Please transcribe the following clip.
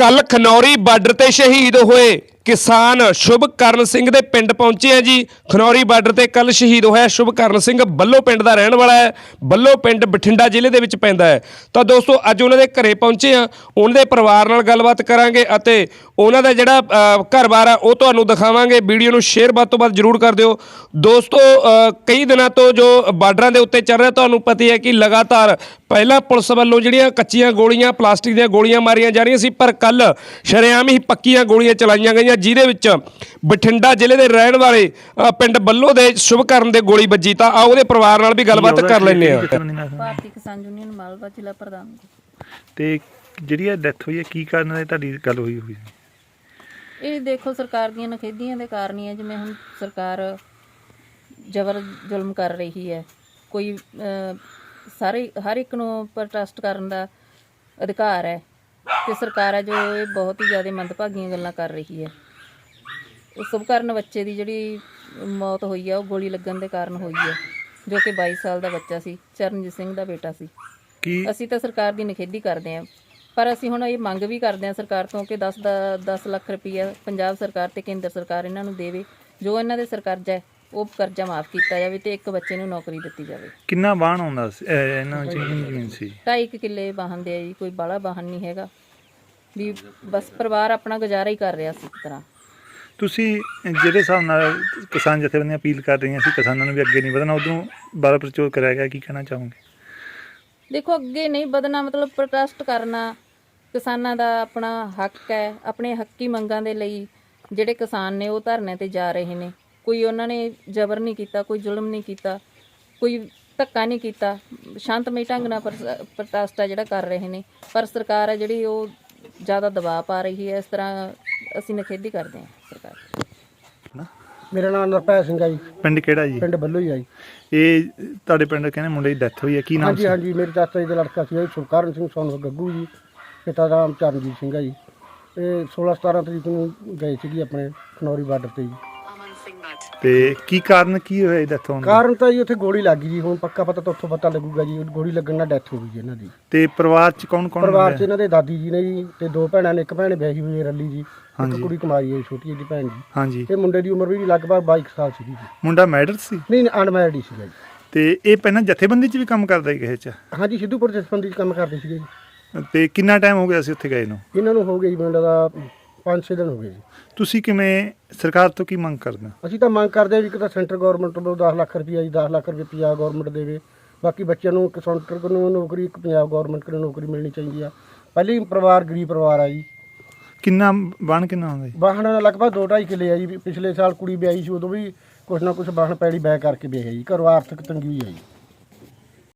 ਕੱਲ ਖਨੌਰੀ ਬਾਰਡਰ ਤੇ ਸ਼ਹੀਦ ਹੋਏ। ਕਿਸਾਨ ਸ਼ੁਭਕਰਨ ਸਿੰਘ ਦੇ ਪਿੰਡ ਪਹੁੰਚੇ ਆ ਜੀ। ਖਨੌਰੀ ਬਾਰਡਰ ਤੇ ਕੱਲ ਸ਼ਹੀਦ ਹੋਇਆ ਸ਼ੁਭਕਰਨ ਸਿੰਘ। ਬੱਲੋ ਪਿੰਡ ਦਾ ਰਹਿਣ ਵਾਲਾ ਹੈ। ਬੱਲੋ ਪਿੰਡ ਬਠਿੰਡਾ ਜ਼ਿਲ੍ਹੇ ਦੇ ਵਿੱਚ ਪੈਂਦਾ ਹੈ। ਤਾਂ ਦੋਸਤੋ, ਅੱਜ ਉਹਨਾਂ ਦੇ ਘਰੇ ਪਹੁੰਚੇ ਆ ਉਹਨਾਂ ਦੇ ਪਰਿਵਾਰ ਨਾਲ ਗੱਲਬਾਤ ਕਰਾਂਗੇ ਅਤੇ ਉਹਨਾਂ ਦਾ ਜਿਹੜਾ ਘਰ-ਬਾਰ ਆ, ਉਹ ਤੁਹਾਨੂੰ ਦਿਖਾਵਾਂਗੇ। ਵੀਡੀਓ ਨੂੰ ਸ਼ੇਅਰ ਵੱਧ ਤੋਂ ਵੱਧ ਜਰੂਰ ਕਰ ਦਿਓ। ਦੋਸਤੋ ਕਈ ਦਿਨਾਂ ਤੋਂ ਜੋ ਬਾਰਡਰਾਂ ਦੇ ਉੱਤੇ ਚੱਲ ਰਿਹਾ, ਤੁਹਾਨੂੰ ਪਤਾ ਹੈ ਕਿ ਲਗਾਤਾਰ ਪਹਿਲਾਂ ਪੁਲਿਸ ਵੱਲੋਂ ਜਿਹੜੀਆਂ ਕੱਚੀਆਂ ਗੋਲੀਆਂ, ਪਲਾਸਟਿਕ ਦੀਆਂ ਗੋਲੀਆਂ ਮਾਰੀਆਂ ਜਾ ਰਹੀਆਂ ਸੀ, ਪਰ ਕੱਲ ਸ਼ਰੇਆਮ ਹੀ ਪੱਕੀਆਂ ਗੋਲੀਆਂ ਚਲਾਈਆਂ ਗਈਆਂ ਜਿਹਦੇ ਵਿੱਚ ਬਠਿੰਡਾ ਜ਼ਿਲ੍ਹੇ ਦੇ ਰਹਿਣ ਵਾਲੇ ਅ, ਪਿੰਡ ਬੱਲੋ ਦੇ ਸ਼ੁਭਕਰਨ ਦੇ ਗੋਲੀ ਵੱਜੀ ਤਾਂ ਆਓ ਉਹਦੇ ਪਰਿਵਾਰ ਨਾਲ ਵੀ ਗੱਲਬਾਤ ਕਰ ਲੈਂਦੇ ਆ ਭਾਰਤੀ ਕਿਸਾਨ ਯੂਨੀਅਨ ਮਾਲਵਾ ਜ਼ਿਲ੍ਹਾ ਪ੍ਰਧਾਨ ਤੇ ਜਿਹੜੀ ਇਹ ਡੈਥ ਹੋਈ ਹੈ ਕੀ ਕਾਰਨ ਹੈ ਤੁਹਾਡੀ ਗੱਲ ਹੋਈ ਹੋਈ ਇਹ ਦੇਖੋ ਸਰਕਾਰ ਦੀਆਂ ਨਖੇਧੀਆਂ ਦੇ ਕਾਰਨ ਹੀ ਹੈ ਜਿਵੇਂ ਹੁਣ ਸਰਕਾਰ ਜ਼ਬਰ ਜ਼ੁਲਮ ਕਰ ਰਹੀ ਹੈ। ਕੋਈ ਅਹ, ਸਾਰੇ ਹਰ ਇੱਕ ਨੂੰ ਪ੍ਰੋਟੈਸਟ ਕਰਨ ਦਾ ਅਧਿਕਾਰ ਹੈ। ਤੇ ਸਰਕਾਰ ਹੈ ਜੋ ਇਹ ਬਹੁਤ ਹੀ ਜ਼ਿਆਦਾ ਮੰਦਭਾਗੀਆਂ ਗੱਲਾਂ ਕਰ ਰਹੀ ਹੈ। ਉਹ ਸੁਭਕਰਨ ਬੱਚੇ ਦੀ ਜਿਹੜੀ ਮੌਤ ਹੋਈ ਹੈ ਉਹ ਗੋਲੀ ਲੱਗਣ ਦੇ ਕਾਰਨ ਹੋਈ ਹੈ ਜੋ ਕਿ 22 ਸਾਲ ਦਾ ਬੱਚਾ ਸੀ ਚਰਨਜੀਤ ਸਿੰਘ ਦਾ ਬੇਟਾ ਸੀ। ਕੀ ਅਸੀਂ ਤਾਂ ਸਰਕਾਰ ਦੀ ਨਿਖੇਧੀ ਕਰਦੇ ਹਾਂ ਪਰ ਅਸੀਂ ਹੁਣ ਇਹ ਮੰਗ ਵੀ ਕਰਦੇ ਹਾਂ ਸਰਕਾਰ ਤੋਂ ਕਿ 10 ਦਾ 10 ਲੱਖ ਰੁਪਈਆ ਪੰਜਾਬ ਸਰਕਾਰ ਤੇ ਕੇਂਦਰ ਸਰਕਾਰ ਇਹਨਾਂ ਨੂੰ ਦੇਵੇ ਜੋ ਇਹਨਾਂ ਦੇ ਸਰ ਕਰਜ਼ਾ ਹੈ ਉਹ ਕਰਜ਼ਾ ਮਾਫ ਕੀਤਾ ਜਾਵੇ ਤੇ ਇੱਕ ਬੱਚੇ ਨੂੰ ਨੌਕਰੀ ਦਿੱਤੀ ਜਾਵੇ। ਕਿੰਨਾ ਬਾਣ ਆਉਂਦਾ ਸੀ? ਇਹ ਇਹਨਾਂ ਚ ਜ਼ਮੀਨ ਸੀ? ਢਾਈ ਕੁ ਕਿੱਲੇ ਵਾਹਨ ਦੇ ਆ ਜੀ ਕੋਈ ਬਾਲਾ ਵਾਹਨ ਨਹੀਂ ਹੈਗਾ। ਵੀ ਬਸ ਪਰਿਵਾਰ ਆਪਣਾ ਗੁਜ਼ਾਰਾ ਹੀ ਕਰ ਰਿਹਾ ਸੀ ਇੱਕ ਤਰ੍ਹਾਂ। ਤੁਸੀਂ ਜਿਹੜੇ ਹਿਸਾਬ ਨਾਲ ਕਿਸਾਨ ਜਥੇਬੰਦੀਆਂ ਅਪੀਲ ਕਰ ਰਹੀਆਂ ਸੀ ਕਿਸਾਨਾਂ ਨੂੰ ਵੀ ਅੱਗੇ ਨਹੀਂ ਵਧਣਾ, ਉਦੋਂ ਬਾਰਾ ਪ੍ਰਚੋਰ ਕਰਿਆ ਗਿਆ, ਕੀ ਕਹਿਣਾ ਚਾਹੋਗੇ? ਦੇਖੋ, ਅੱਗੇ ਨਹੀਂ ਵਧਣਾ, ਮਤਲਬ ਪ੍ਰੋਟੈਸਟ ਕਰਨਾ, ਕਿਸਾਨਾਂ ਦਾ ਆਪਣਾ ਹੱਕ ਹੈ, ਆਪਣੇ ਹੱਕੀ ਮੰਗਾਂ ਦੇ ਲਈ ਜਿਹੜੇ ਕਿਸਾਨ ਨੇ, ਉਹ ਧਰਨੇ ਤੇ ਜਾ ਰਹੇ ਨੇ। ਕੋਈ ਉਹਨਾਂ ਨੇ ਜ਼ਬਰ ਨਹੀਂ ਕੀਤਾ, ਕੋਈ ਜ਼ੁਲਮ ਨਹੀਂ ਕੀਤਾ, ਕੋਈ ਧੱਕਾ ਨਹੀਂ ਕੀਤਾ। ਸ਼ਾਂਤਮਈ ਢੰਗ ਨਾਲ ਪ੍ਰਸ- ਪ੍ਰੋਟੈਸਟ ਆ ਜਿਹੜਾ ਕਰ ਰਹੇ ਨੇ। ਪਰ ਸਰਕਾਰ ਹੈ ਜਿਹੜੀ, ਉਹ ਜ਼ਿਆਦਾ ਦਬਾਅ ਪਾ ਰਹੀ ਹੈ, ਇਸ ਤਰ੍ਹਾਂ ਅਸੀਂ ਨਿਖੇਧੀ ਕਰਦੇ ਹਾਂ। ਮੇਰਾ ਨਾਮ ਨਰਪੈ ਸਿੰਘ ਹੈ ਜੀ। ਪਿੰਡ ਕਿਹੜਾ ਜੀ? ਪਿੰਡ ਬੱਲੋ ਹੀ ਆ ਜੀ। ਇਹ ਤੁਹਾਡੇ ਪਿੰਡ ਕਹਿੰਦੇ ਮੁੰਡੇ ਦੀ ਡੈਥ ਹੋਈ ਹੈ ਕੀ ਨਾਮ ਹਾਂਜੀ ਸੀ? ਹਾਂਜੀ ਮੇਰੇ ਚਾਚਾ ਜੀ ਦਾ ਲੜਕਾ ਸੀ ਸੁਖਕਰਨ ਸਿੰਘ ਸੋਨ ਗੱਗੂ ਜੀ ਪਿਤਾ ਦਾ ਨਾਮ ਚਰਨਜੀਤ ਸਿੰਘ ਹੈ ਜੀ। ਇਹ 16 17 ਤਰੀਕ ਨੂੰ ਗਏ ਸੀਗੇ ਆਪਣੇ ਖਨੌਰੀ ਬਾਰਡਰ ਤੇ ਜੀ। ਤੇ ਕੀ ਕਾਰਨ ਕੀ ਹੋਇਆ ਡੈਥ ਹੋਣ ਦਾ? ਕਾਰਨ ਤਾਂ ਜੀ ਉੱਥੇ ਗੋਲੀ ਲੱਗ ਗਈ ਜੀ ਹੁਣ ਪੱਕਾ ਪਤਾ ਤਾਂ ਉੱਥੋਂ ਪਤਾ ਲੱਗੂਗਾ ਜੀ ਗੋਲੀ ਲੱਗਣ ਨਾਲ ਡੈਥ ਹੋ ਗਈ ਜੀ ਇਹਨਾਂ ਦੀ। ਤੇ ਪਰਿਵਾਰ ਚ ਕੌਣ ਕੌਣ ਪਰਿਵਾਰ 'ਚ? ਇਹਨਾਂ ਦੇ ਦਾਦੀ ਜੀ ਨੇ ਜੀ ਤੇ ਦੋ ਭੈਣਾਂ ਨੇ ਇੱਕ ਭੈਣ ਵਿਆਹੀ ਹੋਈ ਹੈ ਰੱਲੀ ਜੀ ਇੱਕ ਹਾਂਜੀ। ਕੁੜੀ ਕੁਮਾਰੀ ਹੈ ਜੀ, ਛੋਟੀ ਜਿਹੀ ਭੈਣ ਜੀ। ਹਾਂਜੀ। ਤੇ ਮੁੰਡੇ ਦੀ ਉਮਰ ਵੀ ਲਗਭਗ 22 ਕੁ ਸਾਲ ਸੀਗੀ ਜੀ। ਮੁੰਡਾ ਮੈਡਰ ਸੀ? ਨਹੀਂ ਅਨਮੈਰਿਡ ਹੀ ਸੀਗਾ ਜੀ। ਤੇ ਇਹ ਪਹਿਲਾਂ ਜਥੇਬੰਦੀ ਚ ਵੀ ਕੰਮ ਕਰਦਾ ਸੀ ਕਿਸੇ ਚ? ਹਾਂਜੀ ਸਿੱਧੂਪੁਰ ਜਸਪੰਦੀ 'ਚ ਕੰਮ ਕਰਦੇ ਸੀਗੇ ਜੀ। ਤੇ ਕਿੰਨਾ ਟਾਈਮ ਹੋ ਗਿਆ ਸੀ ਉੱਥੇ ਗਏ ਨੂੰ? ਇਹਨਾਂ ਨੂੰ ਹੋ ਗਈ ਜੀ ਮੁੰਡਾ ਦਾ 5-6 ਦਿਨ ਹੋ ਗਏ ਜੀ। ਤੁਸੀਂ ਕਿਵੇਂ ਸਰਕਾਰ ਤੋਂ ਕੀ ਮੰਗ ਕਰਦੇ ਹੋ? ਅਸੀਂ ਤਾਂ ਮੰਗ ਕਰਦੇ ਹਾਂ ਵੀ ਇੱਕ ਤਾਂ ਸੈਂਟਰ ਗਵਰਨਮੈਂਟ ਵੱਲੋਂ 10 ਲੱਖ ਰੁਪਈਆ ਜੀ 10 ਲੱਖ ਰੁਪਏ ਪੰਜਾਬ ਗਵਰਨਮੈਂਟ ਦੇਵੇ। ਬਾਕੀ ਬੱਚਿਆਂ ਨੂੰ ਇੱਕ ਸੈਂਟਰ ਨੂੰ ਨੌਕਰੀ ਇੱਕ ਪੰਜਾਬ ਗਵਰਨਮੈਂਟ ਕੋਲੋਂ ਨੌਕਰੀ ਮਿਲਣੀ ਚਾਹੀਦੀ ਆ। ਪਹਿਲੀ ਪਰਿਵਾਰ ਗਰੀਬ ਪਰਿਵਾਰ ਆ ਜੀ। ਕਿੰਨਾ ਬਾਣ ਕਿੰਨਾ ਹੁੰਦਾ ਜੀ? ਵਾਹਣ ਲਗਭਗ 2.5 ਕਿੱਲੇ ਆ ਜੀ। ਪਿਛਲੇ ਸਾਲ ਕੁੜੀ ਵਿਆਹੀ ਸੀ ਉਦੋਂ ਵੀ ਕੁਛ ਨਾ ਕੁਛ ਵਾਹਣ ਪੈੜੀ ਬੈ ਕਰਕੇ ਵਿਆਹੀ ਜੀ। ਘਰੋਂ ਆਰਥਿਕ ਤੰਗੀ ਹੋਈ ਆ ਜੀ